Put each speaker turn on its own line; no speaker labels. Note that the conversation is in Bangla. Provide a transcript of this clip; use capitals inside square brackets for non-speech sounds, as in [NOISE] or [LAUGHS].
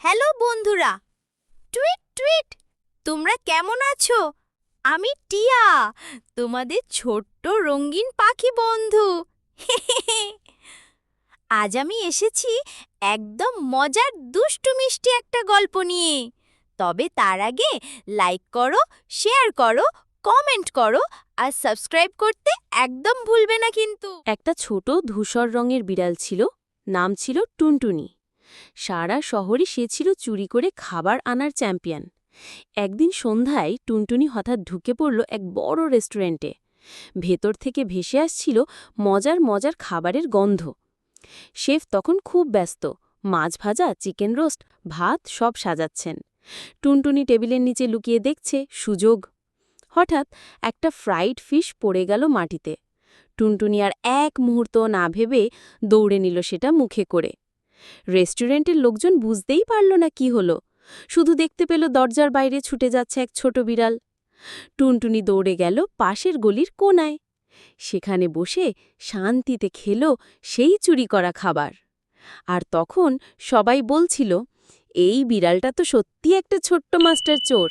হ্যালো বন্ধুরা। Tweet tweet. তোমরা কেমন আছো? আমি টিয়া, তোমাদের ছোট্ট রঙিন পাখি বন্ধু। [LAUGHS] আজ আমি এসেছি একদম মজার, দুষ্টু, মিষ্টি একটা গল্প নিয়ে। তবে তার আগে লাইক করো শেয়ার করো কমেন্ট করো আর সাবস্ক্রাইব করতে একদম ভুলবে না কিন্তু।
একটা ছোট ধূসর রঙের বিড়াল ছিল, নাম ছিল টুনটুনি। সারা শহরে সে ছিল চুরি করে খাবার আনার চ্যাম্পিয়ন। একদিন সন্ধ্যায় টুনটুনি হঠাৎ ঢুকে পড়ল এক বড় রেস্টুরেন্টে। ভেতর থেকে ভেসে আসছিল মজার মজার খাবারের গন্ধ। শেফ তখন খুব ব্যস্ত, মাছ ভাজা, চিকেন রোস্ট, ভাত সব সাজাচ্ছেন। টুনটুনি টেবিলের নিচে লুকিয়ে দেখছে সুযোগ। হঠাৎ একটা ফ্রাইড ফিশ পড়ে গেল মাটিতে। টুনটুনি আর এক মুহূর্ত না ভেবে দৌড়ে নিল সেটা মুখে করে। রেস্টুরেন্টের লোকজন বুঝতেই পারল না কি হলো। শুধু দেখতে পেল দরজার বাইরে ছুটে যাচ্ছে এক ছোট বিড়াল। টুনটুনি দৌড়ে গেল পাশের গলির কোনায়। সেখানে বসে শান্তিতে খেল সেই চুরি করা খাবার। আর তখন সবাই বলছিল, এই বিড়ালটা তো সত্যি একটা ছোট্ট মাস্টার চোর।